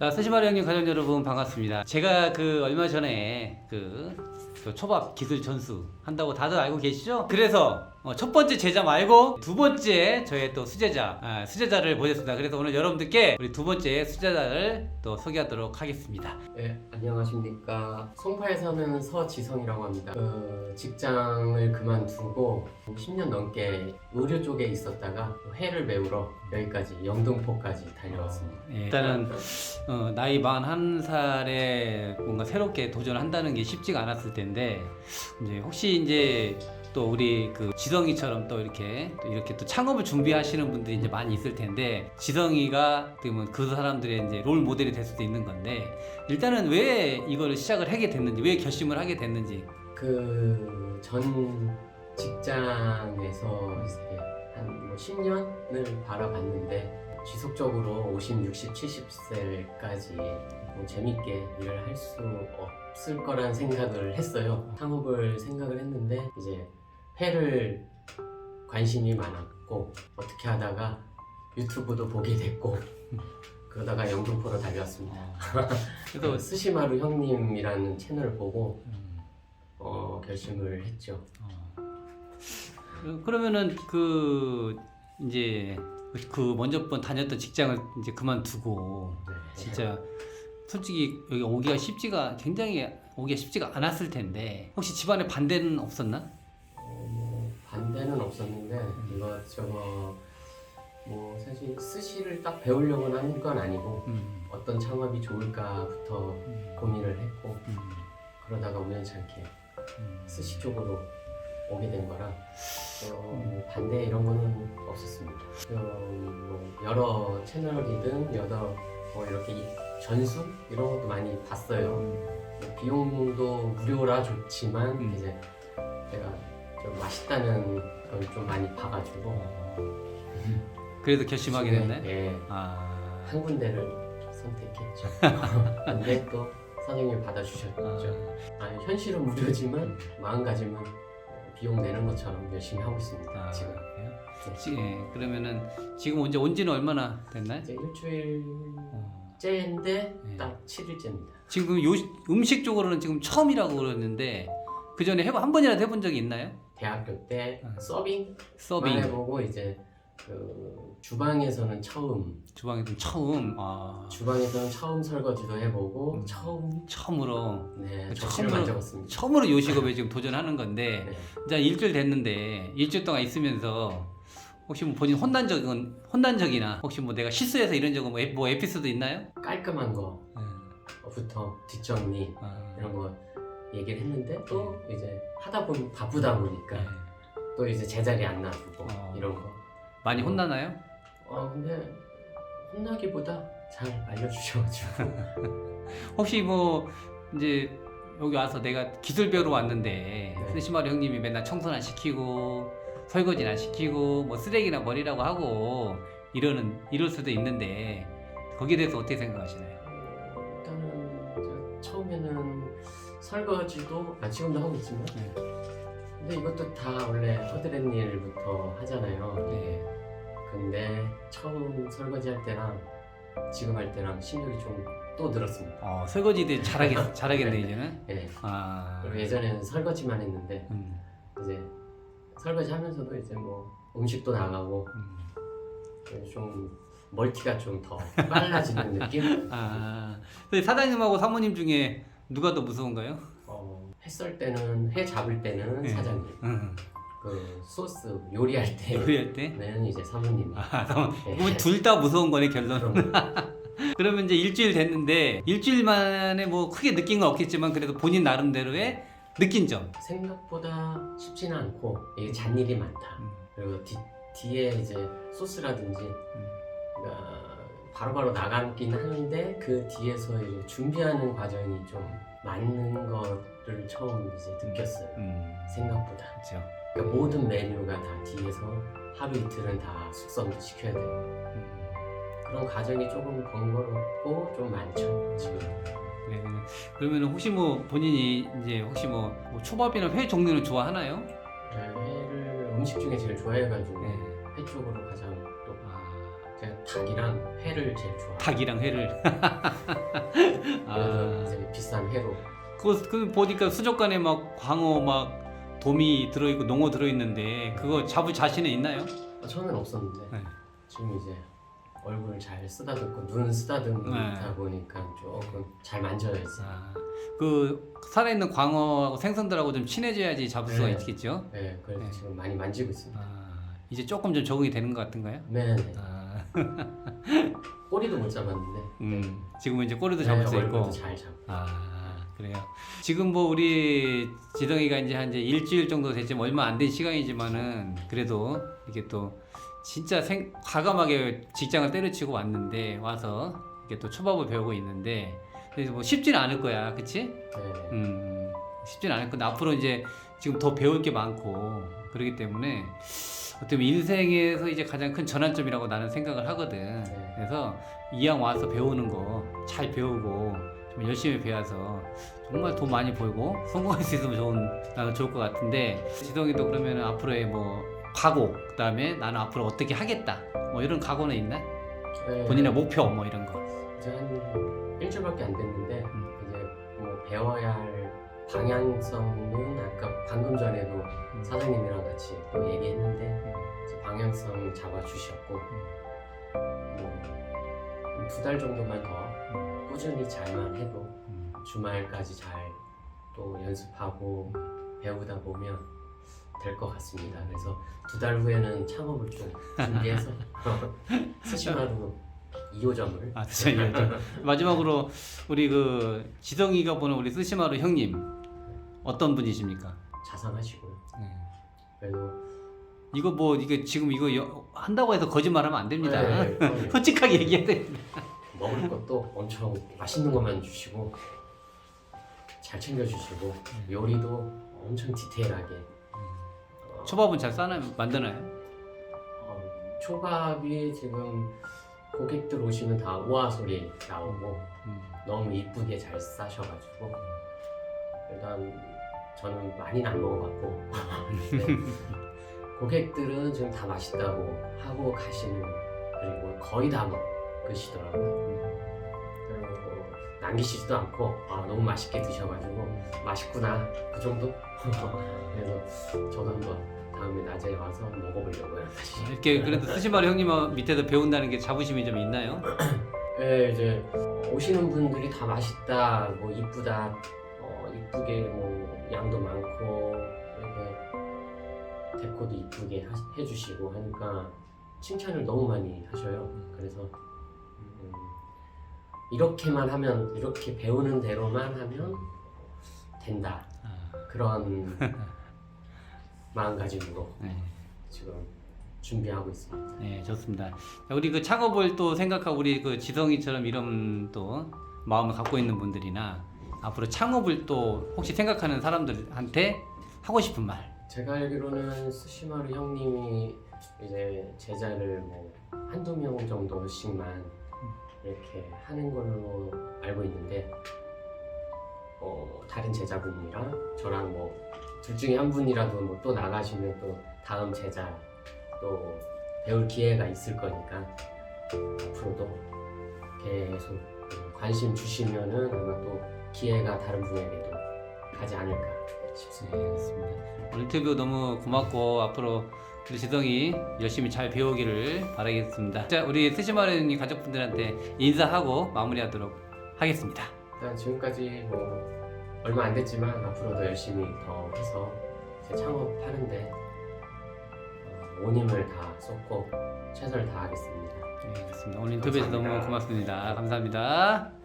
자, 스시마루 형님 가족 여러분 반갑습니다. 제가 그 얼마 전에 그, 그 초밥 기술 전수 한다고 다들 알고 계시죠? 그래서 어, 첫 번째 제자 말고 두 번째 저의 또 수제자 아, 수제자를 모셨습니다. 그래서 오늘 여러분들께 우리 두 번째 수제자를 또 소개하도록 하겠습니다. 네, 안녕하십니까. 송파에 사는 서지성이라고 합니다. 그 직장을 그만두고 10년 넘게 의료 쪽에 있었다가 회를 배우러 여기까지 영등포까지 달려왔습니다. 예, 일단은 어, 나이 41살에 뭔가 새롭게 도전한다는 게 쉽지가 않았을 텐데 이제 혹시 이제 또 우리 그 지성이처럼 또 이렇게 또 이렇게 또 창업을 준비하시는 분들이 이제 많이 있을 텐데 지성이가 그러면 그 사람들의 이제 롤 모델이 될 수도 있는 건데 일단은 왜 이거를 시작을 하게 됐는지 왜 결심을 하게 됐는지 그 전 직장에서 이제 한 뭐 10년을 바라봤는데 지속적으로 50, 60, 70세까지 뭐 재밌게 일을 할 수 없을 거란 생각을 했어요. 창업을 생각을 했는데 이제 회를 관심이 많았고 어떻게 하다가 유튜브도 보게 됐고 그러다가 영등포로 달려왔습니다. 그래서 그 스시마루 형님이라는 채널을 보고 음, 어, 결심을 했죠. 어. 그러면은 그 이제 그 먼저 번 다녔던 직장을 이제 그만두고 네. 진짜 솔직히 여기 오기가 쉽지가 굉장히 오기가 쉽지가 않았을 텐데 혹시 집안에 반대는 없었나? 반대는 없었는데 이것저것 뭐 사실 스시를 딱 배우려고 하는 건 아니고 음, 어떤 창업이 좋을까부터 음, 고민을 했고 음, 그러다가 우연찮게 음. 스시 쪽으로 오게 된 거라 어, 뭐 반대 이런 거는 없었습니다. 어, 뭐 여러 채널이든 여러 뭐 이렇게 이- 전수 이런 것도 많이 봤어요. 뭐 비용도 무료라 좋지만 음. 이제 제가 좀 맛있다는 걸 좀 많이 봐가지고 어. 그래도 결심하게 됐나요? 예, 아, 한 군데를 선택했죠. 근데 또 사장님이 받아주셨죠. 아, 현실은 무료지만 마음가짐은 비용 내는 것처럼 열심히 하고 있습니다. 아, 지금 그래요? 지- 예, 그러면은 지금 언제 온 지는 얼마나 됐나요? 이제 일주일째인데 어. 네. 딱 7일째입니다. 지금 요 음식 쪽으로는 지금 처음이라고 그러는데 그 전에 해본 한 번이라도 해본 적이 있나요? 대학교 때 음. 서빙 서빙 해보고 이제 그 주방에서는 처음 주방에서 처음 아, 주방에서는 처음 설거지도 해보고 음. 처음 처음으로 네그 접시를 처음으로- 만져봤습니다. 처음으로 요식업에 지금 도전하는 건데 네. 이제 일주일 됐는데 일주일 동안 있으면서 혹시 뭐 본인 혼난 적은 혼난 적이나 혹시 뭐 내가 실수해서 이런 적은 뭐, 에, 뭐 에피소드 있나요? 깔끔한 거부터 뒷정리 아, 이런 거 얘기를 했는데 또 이제 하다 보니 바쁘다 보니까 네. 또 이제 제자리 안 놔두고 어. 이런 거. 많이 혼나나요? 아 근데 혼나기보다 잘 알려주셔가지고 혹시 뭐 이제 여기 와서 내가 기술 배우러 왔는데 네. 스시마루 형님이 맨날 청소는 안 시키고 설거지는 안 시키고 뭐 쓰레기나 버리라고 하고 이러는 이럴 수도 있는데 거기에 대해서 어떻게 생각하시나요? 어, 일단은 처음에는 설거지도 아 지금도 하고 있지만 네. 근데 이것도 다 원래 허드렛 일부터 하잖아요. 네. 근데 처음 설거지 할 때랑 지금 할 때랑 실력이 좀 또 늘었습니다. 어, 설거지도 잘하겠 잘하겠네 이제는. 예. 아. 그리고 예전에는 설거지만 했는데 음, 이제 설거지 하면서도 이제 뭐 음식도 나가고 음. 좀 멀티가 좀 더 빨라지는 느낌? 아. 근데 사장님하고 사모님 중에 누가 더 무서운가요? 어, 회썰 때는 회 잡을 때는 네. 사장님, 음. 그 소스 요리할 때는 요리할 때? 이제 사모님. 아, 사모. 네. 그럼 둘다 무서운 거네 결론은. 그럼 그러면 이제 일주일 됐는데 일주일 만에 뭐 크게 느낀 건 없겠지만 그래도 본인 나름대로의 느낀 점. 생각보다 쉽지는 않고 이게 잔일이 많다. 음, 그리고 뒤, 뒤에 이제 소스라든지 음. 어, 바로바로 나가긴 하는데 그 뒤에서 이제 준비하는 과정이 좀 많은 거를 처음 이제 느꼈어요. 음, 생각보다. 그렇죠. 그러니까 모든 메뉴가 다 뒤에서 하루 이틀은 다 숙성도 시켜야 되고 음, 그런 과정이 조금 번거롭고 좀 많죠 지금. 네, 그러면 혹시 뭐 본인이 이제 혹시 뭐, 뭐 초밥이나 회 종류는 좋아하나요? 네, 회를 음식 중에 제일 좋아해가지고 네. 회 쪽으로 아, 제가 닭이랑 회를 제일 좋아. 닭이랑 회를. 그래서 아, 이제 비싼 회로. 그, 그 보니까 수족관에 막 광어 막 도미 들어 있고 농어 들어 있는데 그거 잡을 자신은 있나요? 아, 처음엔 없었는데 네. 지금 이제 얼굴 잘 쓰다듬고 눈 쓰다듬다 네. 보니까 조금 잘 만져야지. 아, 그 살아있는 광어하고 생선들하고 좀 친해져야지 잡을 수가 네. 있겠죠? 네, 그래서 네. 지금 많이 만지고 있습니다. 아, 이제 조금 좀 적응이 되는 것 같은가요? 네, 네. 아, 꼬리도 못 잡았는데 음, 지금은 이제 꼬리도 네, 잡을 수 있고. 잘 잡고. 아, 그래요. 지금 뭐 우리 지성이가 이제 한 이제 일주일 정도 됐지 만 얼마 안 된 시간이지만은 그래도 이게 또 진짜 생, 과감하게 직장을 때려치고 왔는데 와서 이게 또 초밥을 배우고 있는데 그래서 뭐 쉽지는 않을 거야, 그치? 네, 네. 음, 쉽진 않을 건데 앞으로 이제 지금 더 배울 게 많고 그렇기 때문에 어떻게 보면 인생에서 이제 가장 큰 전환점이라고 나는 생각을 하거든. 네. 그래서 이왕 와서 배우는 거 잘 배우고 좀 열심히 배워서 정말 돈 많이 벌고 성공할 수 있으면 좋은 나는 좋을 것 같은데 지성이도 그러면 앞으로의 뭐 각오 그다음에 나는 앞으로 어떻게 하겠다 뭐 이런 각오는 있나? 네. 본인의 목표 뭐 이런 거. 이제 한 일주일밖에 안 됐는데 음. 이제 뭐 배워야 할 방향성은 아까 방금 전에도 음. 사장님이랑 같이 또 얘기했는데 방향성 잡아주셨고 두달 정도만 더 꾸준히 잘만 해도 음. 주말까지 잘 또 연습하고 배우다 보면 될 것 같습니다. 그래서 두 달 후에는 창업을 좀 준비해서 스시마루 2호점을 아, 진짜 마지막으로 우리 그 지성이가 보는 우리 스시마루 형님 어떤 분이십니까? 자상하시고요. 네. 그래서 이거 뭐 이게 지금 이거 여- 한다고 해서 거짓말하면 안 됩니다. 네, 그럼요. 솔직하게 얘기해야 됩니다. 먹을 것도 엄청 맛있는 것만 주시고 잘 챙겨주시고 요리도 엄청 디테일하게 어, 초밥은 잘 싸나 만드나요? 어, 초밥이 지금 고객들 오시면 다 우아 소리 나오고 음. 너무 이쁘게 잘 싸셔가지고 일단 저는 많이는 안 먹어봤고 네. 고객들은 지금 다 맛있다고 하고 가시는 그리고 거의 다 먹으시더라고요. 그리고 남기시지도 않고 아, 너무 맛있게 드셔가지고 맛있구나 그 정도. 그래서 저도 한번 다음에 낮에 와서 먹어보려고요. 다시. 이렇게 그래도 스시마루 형님 밑에서 배운다는 게 자부심이 좀 있나요? 네, 이제 오시는 분들이 다 맛있다, 뭐 이쁘다, 어, 이쁘게 뭐 양도 많고 이렇게 데코도 이쁘게 하- 해주시고 하니까 칭찬을 너무 많이 하셔요. 그래서 음, 이렇게만 하면 이렇게 배우는 대로만 하면 된다 아, 그런 마음가짐으로 네. 지금 준비하고 있습니다. 네, 좋습니다. 자, 우리 그 창업을 또 생각하고 우리 그 지성이처럼 이런 또 마음을 갖고 있는 분들이나 앞으로 창업을 또 혹시 생각하는 사람들한테 하고 싶은 말. 제가 알기로는 스시마루 형님이 이제 제자를 뭐 한두 명 정도씩만 이렇게 하는 걸로 알고 있는데 어, 다른 제자분이랑 저랑 뭐 둘 중에 한 분이라도 뭐 또 나가시면 또 다음 제자 또 배울 기회가 있을 거니까 앞으로도 계속 관심 주시면은 아마 또 기회가 다른 분에게도 가지 않을까 싶습니다. 인터뷰 너무 고맙고 앞으로 우리 지성이 열심히 잘 배우기를 바라겠습니다. 자, 우리 스시마루니 가족분들한테 인사하고 마무리하도록 하겠습니다. 일단 지금까지 뭐 얼마 안 됐지만 앞으로도 열심히 더 해서 제 창업하는데 어, 온 힘을 다 쏟고 최선을 다하겠습니다. 네, 그렇습니다. 오늘 인터뷰에서 너무 고맙습니다. 감사합니다.